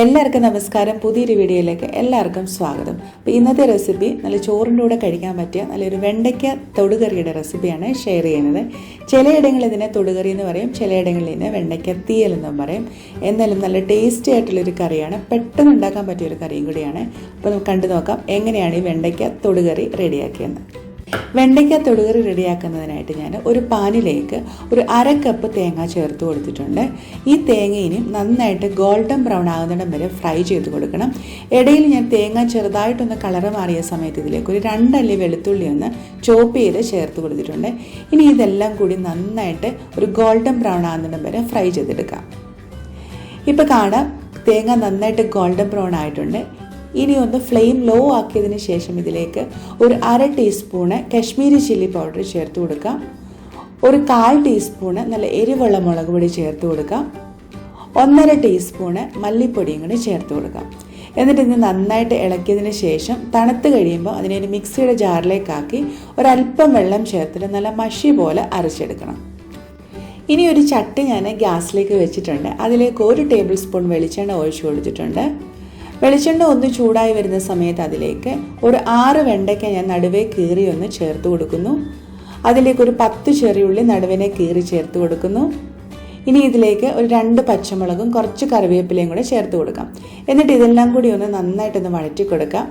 എല്ലാവർക്കും നമസ്കാരം. പുതിയൊരു വീഡിയോയിലേക്ക് എല്ലാവർക്കും സ്വാഗതം. അപ്പോൾ ഇന്നത്തെ റെസിപ്പി നല്ല ചോറിന്റെ കൂടെ കഴിക്കാൻ പറ്റിയ നല്ലൊരു വെണ്ടയ്ക്ക തൊടുകറിയുടെ റെസിപ്പിയാണ് ഷെയർ ചെയ്യുന്നത്. ചിലയിടങ്ങളിൽ ഇതിനെ തൊടുകറി എന്ന് പറയും ചിലയിടങ്ങളിൽ ഇതിനെ വെണ്ടയ്ക്ക തീയൽ എന്നും പറയും. എന്നാലും നല്ല ടേസ്റ്റി ആയിട്ടുള്ളൊരു കറിയാണ്. പെട്ടെന്ന് ഉണ്ടാക്കാൻ പറ്റിയൊരു കറിയും കൂടിയാണ്. അപ്പോൾ നമുക്ക് കണ്ടു നോക്കാം എങ്ങനെയാണ് ഈ വെണ്ടയ്ക്ക തൊടുകറി റെഡിയാക്കിയെന്ന് വെണ്ടയ്ക്ക തൊടുകറി റെഡിയാക്കുന്നതിനായിട്ട് ഞാൻ ഒരു പാനിലേക്ക് ഒരു അര കപ്പ് തേങ്ങ ചേർത്ത് കൊടുത്തിട്ടുണ്ട്. ഈ തേങ്ങ ഇനി നന്നായിട്ട് ഗോൾഡൻ ബ്രൗൺ ആകുന്നിടം വരെ ഫ്രൈ ചെയ്ത് കൊടുക്കണം. ഇടയിൽ ഞാൻ തേങ്ങ ചെറുതായിട്ടൊന്ന് കളറ് മാറിയ സമയത്ത് ഇതിലേക്ക് ഒരു രണ്ടല്ലി വെളുത്തുള്ളി ഒന്ന് ചോപ്പ് ചെയ്ത് ചേർത്ത് കൊടുത്തിട്ടുണ്ട്. ഇനി ഇതെല്ലാം കൂടി നന്നായിട്ട് ഒരു ഗോൾഡൻ ബ്രൗൺ ആകുന്നിടം വരെ ഫ്രൈ ചെയ്തെടുക്കാം. ഇപ്പോൾ കാണാം തേങ്ങ നന്നായിട്ട് ഗോൾഡൻ ബ്രൗൺ ആയിട്ടുണ്ട്. ഇനി ഒന്ന് ഫ്ലെയിം ലോ ആക്കിയതിന് ശേഷം ഇതിലേക്ക് ഒരു അര ടീസ്പൂണ് കശ്മീരി ചില്ലി പൗഡർ ചേർത്ത് കൊടുക്കാം. ഒരു കാൽ ടീസ്പൂണ് നല്ല എരിവുള്ള മുളക് പൊടി ചേർത്ത് കൊടുക്കാം. ഒന്നര ടീസ്പൂണ് മല്ലിപ്പൊടിയും കൂടി ചേർത്ത് കൊടുക്കാം. എന്നിട്ട് ഇത് നന്നായിട്ട് ഇളക്കിയതിന് ശേഷം തണുത്ത് കഴിയുമ്പോൾ അതിനെ ഒരു മിക്സിയുടെ ജാറിലേക്കാക്കി ഒരല്പം വെള്ളം ചേർത്തിട്ട് നല്ല മഷി പോലെ അരച്ചെടുക്കണം. ഇനി ഒരു ചട്ടി ഞാൻ ഗ്യാസിലേക്ക് വെച്ചിട്ടുണ്ട്. അതിലേക്ക് ഒരു ടേബിൾ സ്പൂൺ വെളിച്ചെണ്ണ ഒഴിച്ചു കൊടുത്തിട്ടുണ്ട്. വെളിച്ചെണ്ണ ഒന്ന് ചൂടായി വരുന്ന സമയത്ത് അതിലേക്ക് ഒരു ആറ് വെണ്ടയ്ക്ക ഞാൻ നടുവേ കീറി ഒന്ന് ചേർത്ത് കൊടുക്കുന്നു. അതിലേക്ക് ഒരു പത്ത് ചെറിയുള്ളി നടുവിനെ കീറി ചേർത്ത് കൊടുക്കുന്നു. ഇനി ഇതിലേക്ക് ഒരു രണ്ട് പച്ചമുളകും കുറച്ച് കറിവേപ്പിലയും കൂടെ ചേർത്ത് കൊടുക്കാം. എന്നിട്ട് ഇതെല്ലാം കൂടി ഒന്ന് നന്നായിട്ടൊന്ന് വഴറ്റി കൊടുക്കാം.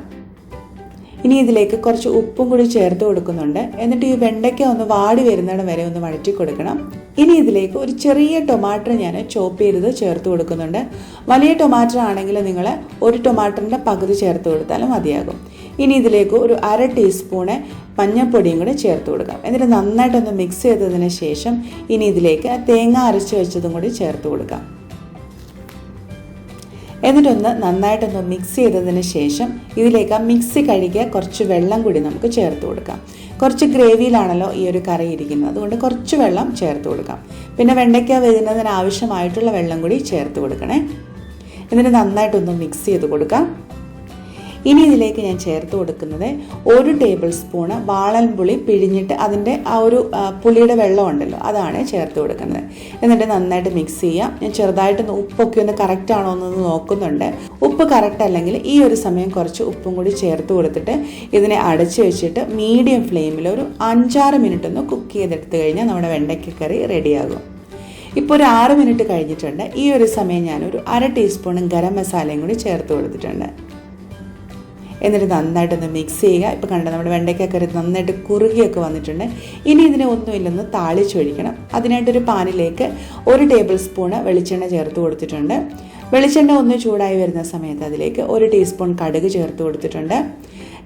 ഇനി ഇതിലേക്ക് കുറച്ച് ഉപ്പും കൂടി ചേർത്ത് കൊടുക്കുന്നുണ്ട്. എന്നിട്ട് ഈ വെണ്ടയ്ക്ക ഒന്ന് വാടി വരുന്നിടം വരെ ഒന്ന് വഴറ്റി കൊടുക്കണം. ഇനി ഇതിലേക്ക് ഒരു ചെറിയ ടൊമാറ്റോ ഞാൻ ചോപ്പ് ചെയ്തത് ചേർത്ത് കൊടുക്കുന്നുണ്ട്. വലിയ ടൊമാറ്റോ ആണെങ്കിൽ നിങ്ങൾ ഒരു ടൊമാറ്റോന്റെ പകുതി ചേർത്ത് കൊടുത്താലും മതിയാകും. ഇനി ഇതിലേക്ക് ഒരു അര ടീസ്പൂണ് മഞ്ഞൾപ്പൊടിയും കൂടി ചേർത്ത് കൊടുക്കാം. എന്നിട്ട് നന്നായിട്ടൊന്ന് മിക്സ് ചെയ്തതിന് ശേഷം ഇനി ഇതിലേക്ക് തേങ്ങ അരച്ച് വെച്ചതും കൂടി ചേർത്ത് കൊടുക്കാം. എന്നിട്ടൊന്ന് നന്നായിട്ടൊന്ന് മിക്സ് ചെയ്തതിന് ശേഷം ഇതിലേക്ക് ആ മിക്സി കഴുകിയ കുറച്ച് വെള്ളം കൂടി നമുക്ക് ചേർത്ത് കൊടുക്കാം. കുറച്ച് ഗ്രേവിയിലാണല്ലോ ഈ ഒരു കറി ഇരിക്കുന്നത്. അതുകൊണ്ട് കുറച്ച് വെള്ളം ചേർത്ത് കൊടുക്കാം. പിന്നെ വെണ്ടയ്ക്ക വരുന്നതിന് ആവശ്യമായിട്ടുള്ള വെള്ളം കൂടി ചേർത്ത് കൊടുക്കണേ. എന്നിട്ട് നന്നായിട്ടൊന്ന് മിക്സ് ചെയ്ത് കൊടുക്കാം. ഇനി ഇതിലേക്ക് ഞാൻ ചേർത്ത് കൊടുക്കുന്നത് ഒരു ടേബിൾ സ്പൂണ് വാളൻപുളി പിഴിഞ്ഞിട്ട് അതിന്റെ ആ ഒരു പുളിയുടെ വെള്ളം ഉണ്ടല്ലോ അതാണ് ചേർത്ത് കൊടുക്കുന്നത്. എന്നിട്ട് നന്നായിട്ട് മിക്സ് ചെയ്യാം. ഞാൻ ചെറുതായിട്ടൊന്ന് ഉപ്പൊക്കെ ഒന്ന് കറക്റ്റ് ആണോ എന്നൊന്ന് നോക്കുന്നുണ്ട്. ഉപ്പ് കറക്റ്റ് അല്ലെങ്കിൽ ഈ ഒരു സമയം കുറച്ച് ഉപ്പും കൂടി ചേർത്ത് കൊടുത്തിട്ട് ഇതിനെ അടച്ച് വെച്ചിട്ട് മീഡിയം ഫ്ലെയിമിൽ ഒരു അഞ്ചാറ് മിനിറ്റ് ഒന്ന് കുക്ക് ചെയ്തെടുത്ത് കഴിഞ്ഞാൽ നമ്മുടെ വെണ്ടയ്ക്ക കറി റെഡിയാകും. ഇപ്പോൾ ഒരു ആറ് മിനിറ്റ് കഴിഞ്ഞിട്ടുണ്ട്. ഈ ഒരു സമയം ഞാൻ ഒരു അര ടീസ്പൂണും ഗരം മസാലയും കൂടി ചേർത്ത് കൊടുത്തിട്ടുണ്ട്. എന്നിട്ട് നന്നായിട്ടൊന്ന് മിക്സ് ചെയ്യുക. ഇപ്പോൾ കണ്ട നമ്മുടെ വെണ്ടയ്ക്കക്കറി നന്നായിട്ട് കുറുകിയൊക്കെ വന്നിട്ടുണ്ട്. ഇനി ഇതിനെ ഒന്നുമില്ലെന്ന് താളിച്ചൊഴിക്കണം അതിനായിട്ടൊരു പാനിലേക്ക് ഒരു ടേബിൾ സ്പൂണ് വെളിച്ചെണ്ണ ചേർത്ത് കൊടുത്തിട്ടുണ്ട്. വെളിച്ചെണ്ണ ഒന്ന് ചൂടായി വരുന്ന സമയത്ത് അതിലേക്ക് ഒരു ടീസ്പൂൺ കടുക് ചേർത്ത് കൊടുത്തിട്ടുണ്ട്.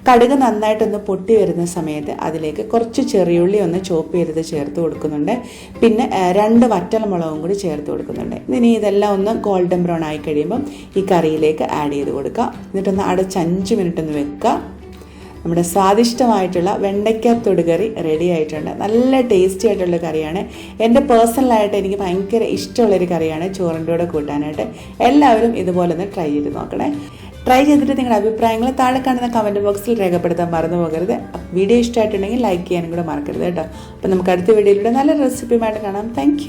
കടുക് നന്നായിട്ടൊന്ന് പൊട്ടി വരുന്ന സമയത്ത് അതിലേക്ക് കുറച്ച് ചെറിയുള്ളി ഒന്ന് ചോപ്പ് ചെയ്തത് ചേർത്ത് കൊടുക്കുന്നുണ്ട്. പിന്നെ രണ്ട് വറ്റൽമുളകും കൂടി ചേർത്ത് കൊടുക്കുന്നുണ്ട്. ഇനി ഇതെല്ലാം ഒന്ന് ഗോൾഡൻ ബ്രൗൺ ആയി കഴിയുമ്പം ഈ കറിയിലേക്ക് ആഡ് ചെയ്ത് കൊടുക്കുക. എന്നിട്ടൊന്ന് അടച്ച് അഞ്ച് മിനിറ്റ് ഒന്ന് വെക്കുക. നമ്മുടെ സ്വാദിഷ്ടമായിട്ടുള്ള വെണ്ടയ്ക്ക തൊടുകറി റെഡി ആയിട്ടുണ്ട്. നല്ല ടേസ്റ്റി ആയിട്ടുള്ള കറിയാണ്. എന്റെ പേഴ്സണലായിട്ട് എനിക്ക് ഭയങ്കര ഇഷ്ടമുള്ളൊരു കറിയാണ്. ചോറിന്റെ കൂടെ കൂട്ടാനായിട്ട്. എല്ലാവരും ഇതുപോലെ ഒന്ന് ട്രൈ ചെയ്ത് നോക്കണേ. ട്രൈ ചെയ്തിട്ട് നിങ്ങളുടെ അഭിപ്രായങ്ങൾ താഴെ കാണുന്ന കമന്റ് ബോക്സിൽ രേഖപ്പെടുത്താൻ മറന്നു പോകരുത്. വീഡിയോ ഇഷ്ടമായിട്ടുണ്ടെങ്കിൽ ലൈക്ക് ചെയ്യാനും കൂടെ മറക്കരുത് കേട്ടോ. അപ്പോൾ നമുക്ക് അടുത്ത വീഡിയോയിലൂടെ നല്ല റെസിപ്പിയുമായിട്ട് കാണാം. താങ്ക്